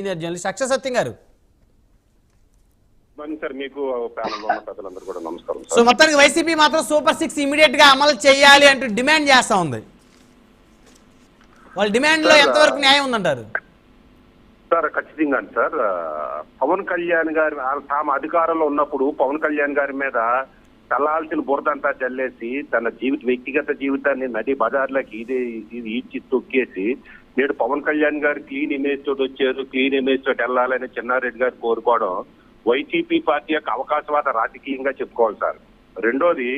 Senior journalist అక్షయ సత్యం గారు. So మొత్తానికి YCP మాత్రం సూపర్ సిక్స్ ఇమీడియట్గా అమలు చేయాలి అంటూ డిమాండ్ చేస్తా ఉంది. వాళ్ళ డిమాండ్లో ఎంతవరకు న్యాయం ఉందంటారు? సార్ ఖచ్చితంగా సార్. పవన్ కళ్యాణ్ గారి తాము అధికారంలో ఉన్నప్పుడు పవన్ కళ్యాణ్ గారి మీద చల్లాల్సిన బురదంతా చల్లేసి తన జీవిత వ్యక్తిగత జీవితాన్ని నది బజార్లకి ఇది ఇది ఈడ్చి తొక్కేసి నేడు పవన్ కళ్యాణ్ గారు క్లీన్ ఇమేజ్ తోటి వచ్చారు క్లీన్ ఇమేజ్ తోటి వెళ్ళాలని చిన్నారెడ్డి గారు కోరుకోవడం వైసీపీ పార్టీ యొక్క అవకాశవాద రాజకీయంగా చెప్పుకోవాలి సార్. రెండోది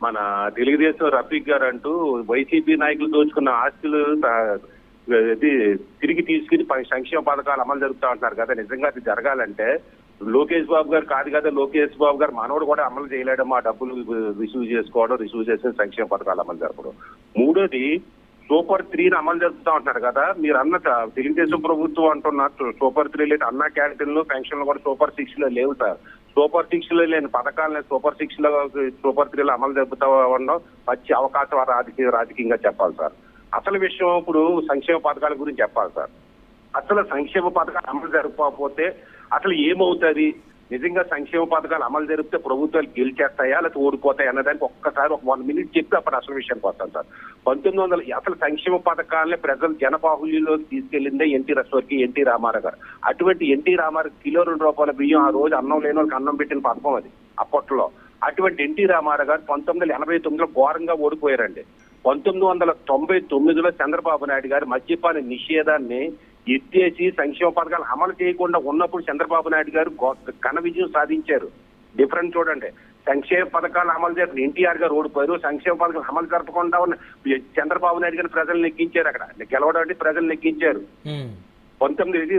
మన తెలుగుదేశం రఫీక్ గారు అంటూ వైసీపీ నాయకులు దోచుకున్న ఆస్తులు ఇది తిరిగి తీసుకుని సంక్షేమ పథకాలు అమలు జరుగుతా ఉంటున్నారు కదా. నిజంగా అది జరగాలంటే లోకేష్ బాబు గారు కాదు కదా లోకేష్ బాబు గారు మనోడు కూడా అమలు చేయలేడు మా డబ్బులు రిసీవ్ చేసుకోవడం రిసీవ్ చేసిన సంక్షేమ పథకాలు అమలు జరపడం. మూడోది సూపర్ త్రీని అమలు జరుపుతా ఉంటున్నారు కదా. మీరు అన్న తెలుగుదేశం ప్రభుత్వం అంటున్నారు సూపర్ త్రీ లేదు అన్న క్యాంటీన్లు పెన్షన్లు కూడా సూపర్ సిక్స్లో లేవు సార్. సూపర్ సిక్స్లో లేని పథకాలని సూపర్ సిక్స్లో సూపర్ త్రీలో అమలు జరుపుతా ఉండడం మంచి అవకాశం రాజకీయ రాజకీయంగా చెప్పాలి సార్. అసలు విషయం ఇప్పుడు సంక్షేమ పథకాల గురించి చెప్పాలి సార్. అసలు సంక్షేమ పథకాలు అమలు జరపకపోతే అసలు ఏమవుతుంది? నిజంగా సంక్షేమ పథకాలు అమలు జరిపితే ప్రభుత్వాలు గెలిచేస్తాయా లేకపోతే ఓడిపోతాయి అన్నదానికి ఒక్కసారి ఒక వన్ మినిట్ చెప్పి అప్పుడు అసలు విషయానికి వస్తాను సార్. పంతొమ్మిది వందల అసలు సంక్షేమ పథకాలని ప్రజలు జనబాహుల్యంలోకి తీసుకెళ్ళిందే ఎన్టీ రస్వర్కి ఎన్టీ రామారావు గారు. అటువంటి ఎన్టీ రామారావు కిలో రెండు రూపాయల బియ్యం ఆ రోజు అన్నం లేని వాళ్ళకి అన్నం పెట్టిన పథకం అది అప్పట్లో. అటువంటి ఎన్టీ రామారావు గారు పంతొమ్మిది వందల ఎనభై తొమ్మిదిలో ఘోరంగా ఓడిపోయారండి. పంతొమ్మిది వందల తొంభై తొమ్మిదిలో చంద్రబాబు నాయుడు గారు మద్యపాన నిషేధాన్ని ఎత్తేసి సంక్షేమ పథకాలు అమలు చేయకుండా ఉన్నప్పుడు చంద్రబాబు నాయుడు గారు ఘన విజయం సాధించారు. డిఫరెంట్ చూడండి. సంక్షేమ పథకాలు అమలు చేసిన ఎన్టీఆర్ గారు ఓడిపోయారు. సంక్షేమ పథకాలు అమలు జరపకుండా ఉన్న చంద్రబాబు నాయుడు గారు ప్రజలు నెగ్గించారు అక్కడ. గెలవడం అంటే ప్రజలు నెగ్గించారు. పంతొమ్మిది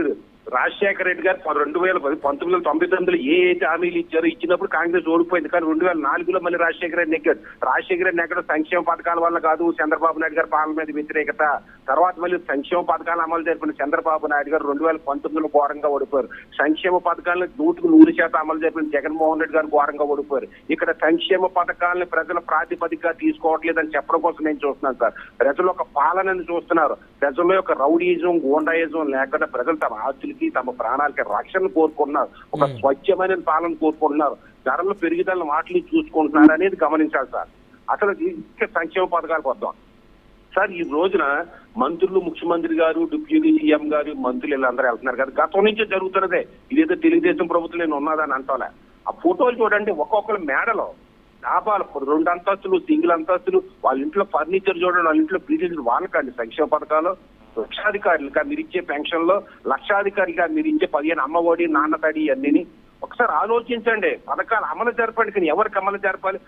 రాజశేఖర రెడ్డి గారు రెండు వేల పది పంతొమ్మిది వందల తొంభై తొమ్మిదిలో ఏ అయితే హామీలు ఇచ్చారో ఇచ్చినప్పుడు కాంగ్రెస్ ఓడిపోయింది. కానీ రెండు వేల నాలుగులో మళ్ళీ రాజశేఖర రెడ్డి నెగ్గాడు. రాజశేఖర రెడ్డి నెగ్గడం సంక్షేమ పథకాల వల్ల కాదు. చంద్రబాబు నాయుడు గారి పాలన మీద వ్యతిరేకత. తర్వాత మళ్ళీ సంక్షేమ పథకాలు అమలు జరిపిన చంద్రబాబు నాయుడు గారు రెండు వేల పంతొమ్మిదిలో ఘోరంగా ఓడిపోయారు. సంక్షేమ పథకాలను నూటికి నూరు శాతం అమలు జరిపిన జగన్మోహన్ రెడ్డి గారు ఘోరంగా ఓడిపోయారు. ఇక్కడ సంక్షేమ పథకాలను ప్రజల ప్రాతిపదికగా తీసుకోవట్లేదని చెప్పడం కోసం నేను చూస్తున్నాను సార్. ప్రజల ఒక పాలనని చూస్తున్నారు. ప్రజల యొక్క రౌడీజం గూండాయిజం లేకుండా ప్రజలు తమ ఆస్తులకి తమ ప్రాణాలకి రక్షణ కోరుకుంటున్నారు. ఒక స్వచ్ఛమైన పాలన కోరుకుంటున్నారు. ధరలు పెరుగుదల వాటిని చూసుకుంటున్నారు అనేది గమనించాలి సార్. అసలు ఇంకా సంక్షేమ పథకాలకు వద్దాం సార్ ఈ రోజున మంత్రులు ముఖ్యమంత్రి గారు డిప్యూటీ సీఎం గారు మంత్రులు వీళ్ళందరూ వెళ్తున్నారు కదా. గతం నుంచే జరుగుతున్నదే. ఇదేదో తెలుగుదేశం ప్రభుత్వం నేను ఉన్నదని అంటాలే. ఆ ఫోటోలు చూడండి ఒక్కొక్కరు మేడలో డాబాలు రెండు అంతస్తులు సింగిల్ అంతస్తులు వాళ్ళ ఇంట్లో ఫర్నిచర్ చూడండి వాళ్ళ ఇంట్లో ప్రీతి వాళ్ళకండి సంక్షేమ పథకాలు. లక్షాధికారులుగా మీరు ఇచ్చే పెన్షన్లో లక్షాధికారిగా మీరు ఇచ్చే పదిహేను అమ్మఒడి నాన్న తడి అన్ని ఒకసారి ఆలోచించండి. పథకాలు అమలు జరపండి కానీ ఎవరికి అమలు జరపాలి?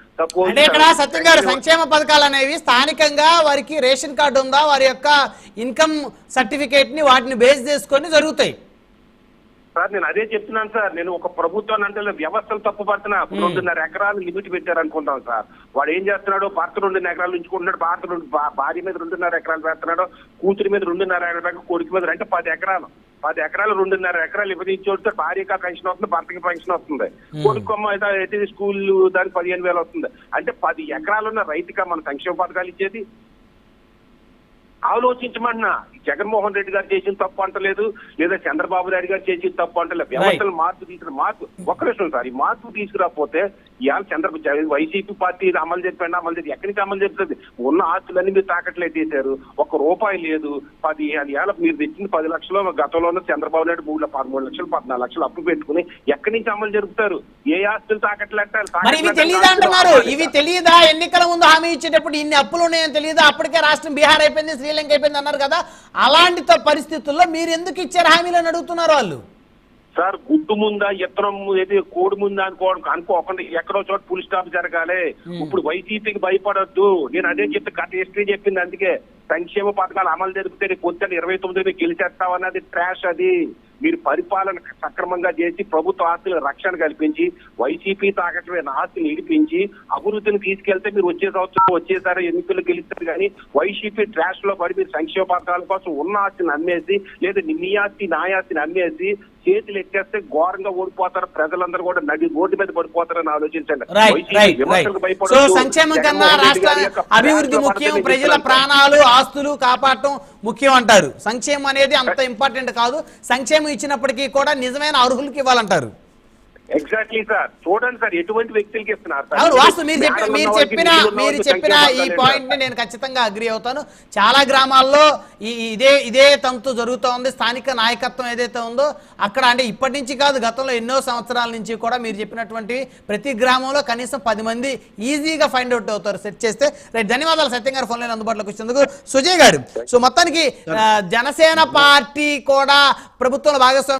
అంటే ఇక్కడ సత్యం గారు సంక్షేమ పథకాలు అనేవి స్థానికంగా వారికి రేషన్ కార్డు ఉందా? వారి యొక్క ఇన్కమ్ సర్టిఫికేట్ని వాటిని బేస్ చేసుకొని జరుగుతాయి. సార్ నేను అదే చెప్తున్నాను సార్. నేను ఒక ప్రభుత్వాన్ని అంటే వ్యవస్థలు తప్పు పడుతున్నా. రెండున్నర ఎకరాలు లిమిట్ పెట్టారు అనుకుంటాం సార్. వాడు ఏం చేస్తున్నాడు భర్త రెండున్నర ఎకరాలు ఉంచుకుంటున్నాడు భారత రెండు భార్య మీద రెండున్నర ఎకరాలు పెడుతున్నాడు. కూతురి మీద రెండున్నర ఎకరాలు కొడుకు మీద అంటే పది ఎకరాలు. పది ఎకరాలు రెండున్నర ఎకరాలు విభజించి భార్యకి పెన్షన్ వస్తుంది భర్తకి పెన్షన్ వస్తుంది. కొడుకు అయితే స్కూల్ దానికి పదిహేను వేలు వస్తుంది. అంటే పది ఎకరాలున్న రైతుగా మన సంక్షేమ పథకాలు ఇచ్చేది ఆలోచించమన్నా జగన్మోహన్ రెడ్డి గారు చేసిన తప్పు అంటలేదు లేదా చంద్రబాబు నాయుడు గారు చేసిన తప్పు అంటలేదు. వ్యవస్థలు మార్పు తీసుకురా మార్పు. ఒక్క నిమిషం సార్ ఈ మార్పు తీసుకురాకపోతే ఇవాళ చంద్ర వైసీపీ పార్టీ అమలు చెప్పండి అమలు చెప్పి ఎక్కడి నుంచి అమలు చెప్తుంది ఉన్న ఆస్తులన్నీ మీరు తాకట్లేదు చేశారు ఒక్క రూపాయి లేదు. పది ఇవాళ మీరు తెచ్చిన పది లక్షలు గతంలోనే చంద్రబాబు నాయుడు మూడు పదమూడు లక్షలు పద్నాలుగు లక్షలు అప్పు పెట్టుకుని ఎక్కడి నుంచి అమలు జరుపుతారు? ఏ ఆస్తులు తాకట్లేటారు మరి ఇవి తెలియదా ఎన్నికల ముందు హామీ ఇచ్చేటప్పుడు ఇన్ని అప్పులు ఉన్నాయని తెలియదా అప్పటికే రాష్ట్రం బీహార్ అయిపోయింది శ్రీలంక అయిపోయింది అన్నారు కదా. అలాంటి పరిస్థితుల్లో మీరు ఎందుకు ఇచ్చారు హామీలను అడుగుతున్నారు వాళ్ళు? సార్ గుడ్డు ముందా ఇత్తనం ఏది కోడి ముందా అనుకోవడం అనుకోకుండా ఎక్కడో చోట పులి స్టాప్ జరగాలి. ఇప్పుడు వైసీపీకి భయపడొద్దు. నేను అదే చెప్తే గత హిస్టరీ చెప్పింది అందుకే. సంక్షేమ పథకాలు అమలు జరిపితే రేపు పొద్దున్న ఇరవై తొమ్మిది గెలిచేస్తామన్నది ట్రాష్ అది. మీరు పరిపాలన సక్రమంగా చేసి ప్రభుత్వ ఆస్తుల రక్షణ కల్పించి వైసీపీ తాకట్మైన ఆస్తిని ఇడిపించి అభివృద్ధిని తీసుకెళ్తే మీరు వచ్చే సంవత్సరం వచ్చేసారి ఎన్నికలు గెలుస్తారు కానీ వైసీపీ ట్రాష్లో పడి మీరు సంక్షేమ పథకాల కోసం ఉన్న ఆస్తిని అమ్మేసి లేదా నీ ఆస్తి నా ఆస్తిని అమ్మేసి చేతులు ఎత్తేస్తే ఘోరంగా ఓడిపోతారు. ప్రజలందరూ కూడా నడి రోడ్డు మీద పడిపోతారని ఆలోచించండి. సో. సంక్షేమం కన్నా రాష్ట్ర అభివృద్ధి ముఖ్యం ప్రజల. ప్రాణాలు ఆస్తులు కాపాడటం ముఖ్యం అంటారు. సంక్షేమం అనేది అంత ఇంపార్టెంట్ కాదు. సంక్షేమం ఇచ్చినప్పటికీ కూడా నిజమైన అర్హులకి ఇవ్వాలంటారు. ఎగ్జాక్ట్లీ సార్ చూడండి సార్ ఎటువంటి వ్యక్తులకి ఇస్తున్నారు సార్? అవును వాస్తు మీరు చెప్పిన మీరు చెప్పిన మీరు చెప్పిన ఈ పాయింట్ని నేను ఖచ్చితంగా అగ్రి అవుతాను. చాలా గ్రామాల్లో ఈ ఇదే ఇదే తంతు జరుగుతూ ఉంది. స్థానిక నాయకత్వం ఏదైతే ఉందో అక్కడ అంటే ఇప్పటి నుంచి కాదు గతంలో ఎన్నో సంవత్సరాల నుంచి కూడా మీరు చెప్పినటువంటి ప్రతి గ్రామంలో కనీసం పది మంది ఈజీగా ఫైండ్ అవుట్ అవుతారు సెట్ చేస్తే. రైట్ ధన్యవాదాలు. సత్యం గారు ఫోన్ లైన్ అందుబాటులోకి వచ్చినందుకు. సుజయ్ గారు సో మొత్తానికి జనసేన పార్టీ కూడా ప్రభుత్వంలో భాగస్వామి